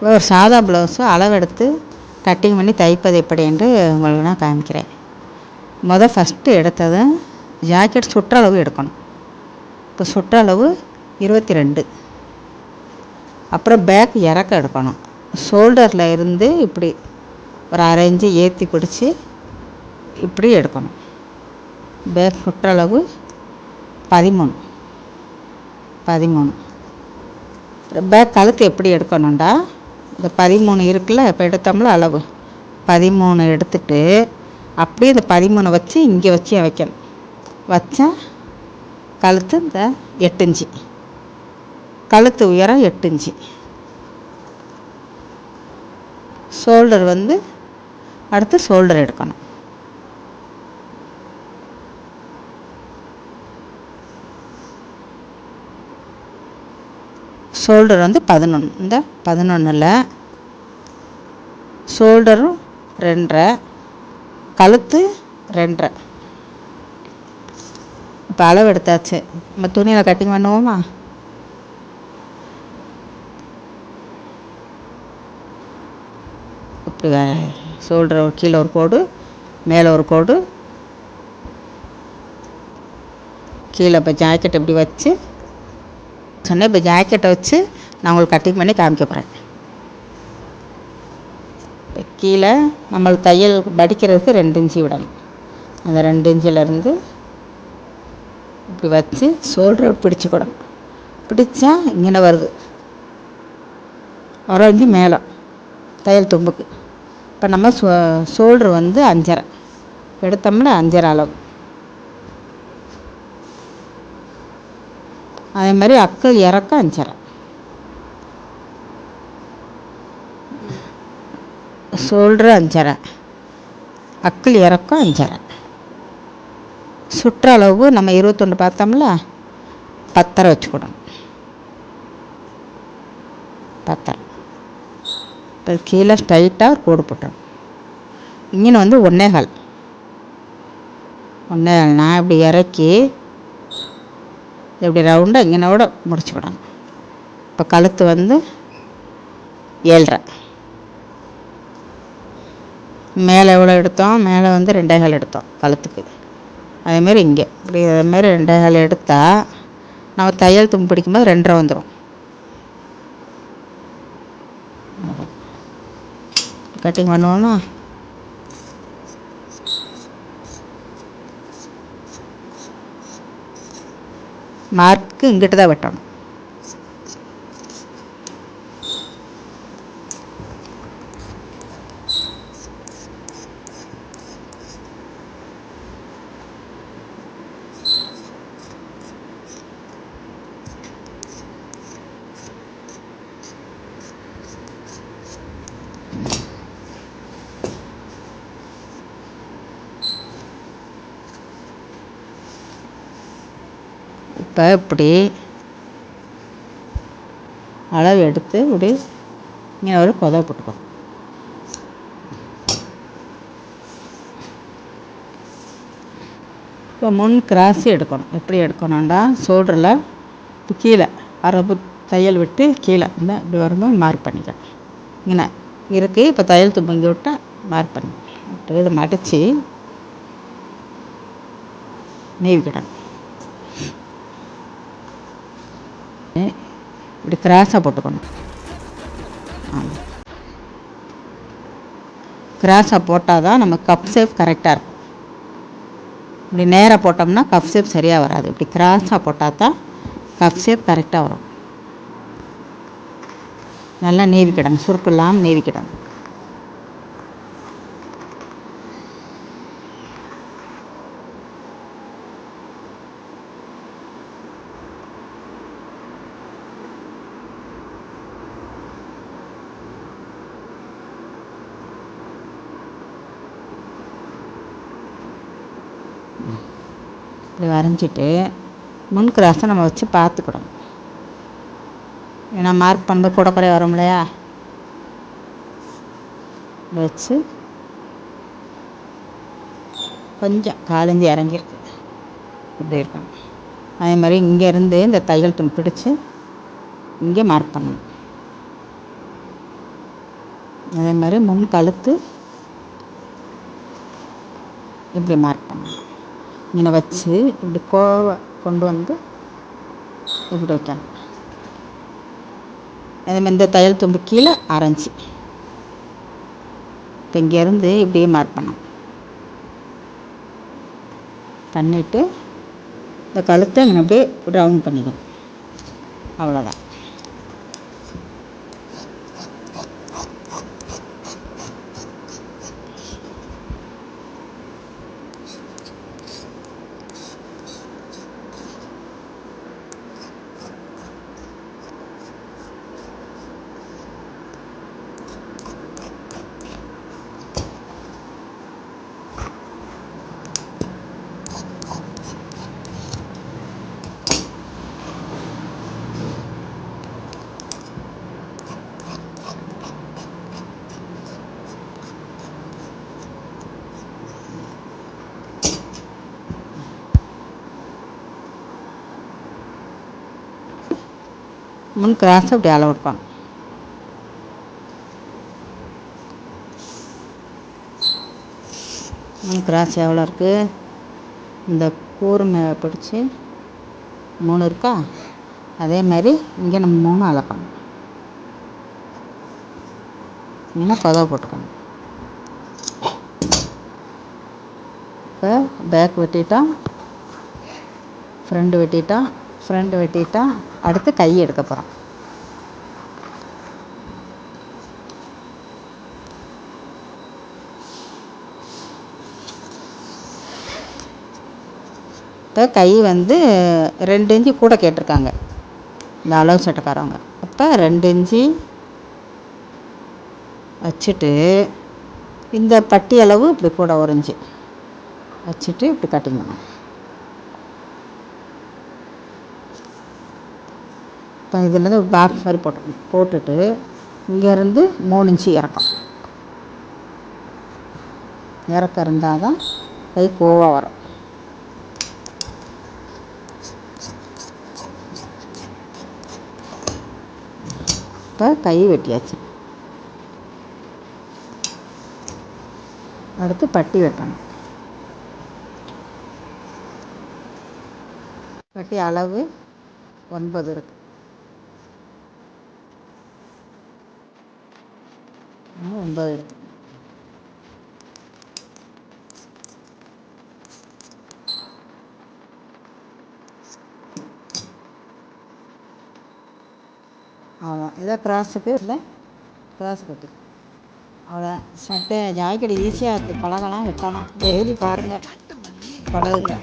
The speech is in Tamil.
ஒரு சாதா ப்ளவுஸு அளவெடுத்து கட்டிங் பண்ணி தைப்பது எப்படி என்று உங்களுக்கு நான் காமிக்கிறேன். மொதல் ஃபஸ்ட்டு எடுத்தது ஜாக்கெட் சுற்றளவு எடுக்கணும். இப்போ சுற்றளவு இருபத்தி ரெண்டு அப்புறம் பேக் இறக்க எடுக்கணும். ஷோல்டரில் இருந்து இப்படி ஒரு அரை இன்ச்சு ஏற்றி பிடிச்சி இப்படி எடுக்கணும். பேக் சுற்றளவு பதிமூணு. பதிமூணு. பேக் கழுத்து எப்படி எடுக்கணும்டா? இந்த பதிமூணு இருக்குல்ல இப்போ எடுத்தோம்ல அளவு. பதிமூணு எடுத்துட்டு அப்படியே இந்த பதிமூணை வச்சு இங்கே வச்சு வைக்கணும் வச்சா கழுத்து இந்த எட்டு இன்ச்சு. கழுத்து உயரம் எட்டு இன்ச்சு. ஷோல்டர் வந்து அடுத்து ஷோல்டர் எடுக்கணும். ஷோல்டர் வந்து பதினொன்று இந்த பதினொன்றில் ஷோல்டரும் ரெண்டரை கழுத்து ரெண்டரை. இப்போ அளவு எடுத்தாச்சு. நம்ம துணியில் கட்டிங் பண்ணுவோமா? இப்படி ஷோல்டர் கீழே ஒரு கோடு மேலே ஒரு கோடு. கீழே இப்போ ஜாக்கெட் இப்படி வச்சு சொன்னேன் இப்போ ஜாக்கெட்டை வச்சு நான் உங்களுக்கு கட்டிங் பண்ணி காமிக்க போகிறேன் இப்போ கீழே நம்ம தையல் மடிக்கிறதுக்கு ரெண்டு இன்ச்சு விடணும். அந்த ரெண்டு இன்ச்சிலேருந்து இப்படி வச்சு ஷோல்டரை பிடிச்சிக்கிடணும் பிடிச்சா இங்கே வருது. ஒரு இன்ச்சு மேலே தையல் தும்புக்கு. இப்போ நம்ம ஷோ ஷோல்டர் வந்து அஞ்சரை. எடுத்தோம்னா அஞ்சரை அளவு. அதே மாதிரி அக்கள் இறக்கம் அஞ்சரை. சொல்கிற அஞ்சரை. அக்கல் இறக்கம் அஞ்சரை. சுற்றளவு நம்ம இருபத்தொன்று பார்த்தோம்ல பத்தரை வச்சுக்கணும். பத்தரை. இப்போ கீழே ஸ்ட்ரைட்டாக ஒரு கோடு போட்டோம் இங்கே வந்து ஒன்னேகால். ஒன்னேகால்னா நான் இப்படி இறக்கி இப்படி ரவுண்டாக இங்கனோட முடிச்சுக்கிடணும் இப்போ கழுத்து வந்து ஏழ்ரை. மேலே எவ்வளோ எடுத்தோம்? மேலே வந்து ரெண்டே கால் எடுத்தோம் கழுத்துக்கு. அதேமாரி இங்கே. இப்படி அதேமாரி ரெண்டே கால் எடுத்தால் நம்ம தையல் தும்பு பிடிக்கும்போது ரெண்டரை வந்துடும் கட்டிங் பண்ணுவோன்னா மார்க்கு இங்கிட்டு தான் வெட்டணும். இப்போ இப்படி அளவு எடுத்து இப்படி இங்கே ஒரு கொதை போட்டுக்கோ. இப்போ முன் கிராசி எடுக்கணும். எப்படி எடுக்கணும்டா? சோல்டரில் இப்போ கீழே அரபு தையல் விட்டு கீழே இந்த இப்படி வரும்போது மார்க் பண்ணிக்க. இங்கே இருக்குது இப்போ தையல் தும்பங்கி விட்டால் மார்க் பண்ணி. இதை மடித்து நீவிக்கிடணும் இப்படி கிராஸாக போட்டுக்கணும். ஆமாம் கிராஸாக போட்டால் தான் நம்ம கப் ஷேப் கரெக்டாக இருக்கும். இப்படி நேராக போட்டோம்னா கப் ஷேப் சரியாக வராது. இப்படி கிராஸாக போட்டால் தான் கப் ஷேப் கரெக்டாக வரும். நல்லா நீவிக்கிடணும் சுருக்கு இல்லாமல் நீவிக்கிடணும் இப்படி வரைஞ்சிட்டு முன் கிராஸை நம்ம வச்சு பார்த்துக்கிடணும் ஏன்னா மார்க் பண்ணும்போது கூட குறைய வரும் இல்லையா? வச்சு கொஞ்சம் காலஞ்சி இறங்கிருக்கு இப்படி இருக்கும் அதே மாதிரி இங்கேருந்து இந்த தையல் துணி பிடிச்சி இங்கே மார்க் பண்ணணும். அதே மாதிரி முன் கழுத்து இப்படி மார்க் பண்ணணும். இங்கே வச்சு இப்படி கோவை கொண்டு வந்து இப்படி வைக்கணும் அதே மாதிரி இந்த தையல் தும்பு கீழே அரைஞ்சி இப்போ இங்கேருந்து இப்படியே மார்க் பண்ணணும் பண்ணிவிட்டு இந்த கழுத்தை இங்கே அப்படியே ரவுண்ட் பண்ணிக்கணும் அவ்வளோதான் முன் கிராஸ் அப்படி அளவு எடுப்பாங்க. முன் கிராஸ் எவ்வளோ இருக்குது இந்த கூர்மை பிடிச்சி மூணு இருக்கா? அதே மாதிரி இங்கே நம்ம மூணு அளக்கணும். இன்னும் கதவை போட்டுக்கணும். இப்போ பேக் வெட்டிட்டோம். ஃப்ரண்ட் வெட்டிட்டோம். ஃப்ரண்ட் வெட்டிட்டா அடுத்து கை எடுக்க போகிறோம் இப்போ கை வந்து ரெண்டு இன்ச்சு கூட கேட்டிருக்காங்க. இந்த அளவு சட்டைக்காரவங்க. அப்போ ரெண்டு இன்ச்சு வச்சுட்டு இந்த பட்டி அளவு இப்படி கூட ஒரு இன்ச்சு வச்சுட்டு இப்படி கட்டிங் பண்ணணும். இப்போ இதுலேருந்து பாக்ஸ் மாதிரி போட்டு போட்டுட்டு இங்கேருந்து மூணு இன்ச்சு இறக்கம். இறக்கம் இருந்தால் தான் கை கோவாக வரும். இப்போ கை வெட்டியாச்சு. அடுத்து பட்டி வெட்டணும். பட்டி அளவு ஒன்பது இருக்குது இன்னும் ஒன்பது இருக்கு. அவ்வளோதான் இதை கிராஸுக்கு இல்லை. கிராஸ் கட்டு அவ்வளோதான் சட்டை ஜாக்கெட் ஈஸியாக இருக்குது பழகலாம் வெட்டலாம் டெய்லி பாருங்கள் பழகுங்க.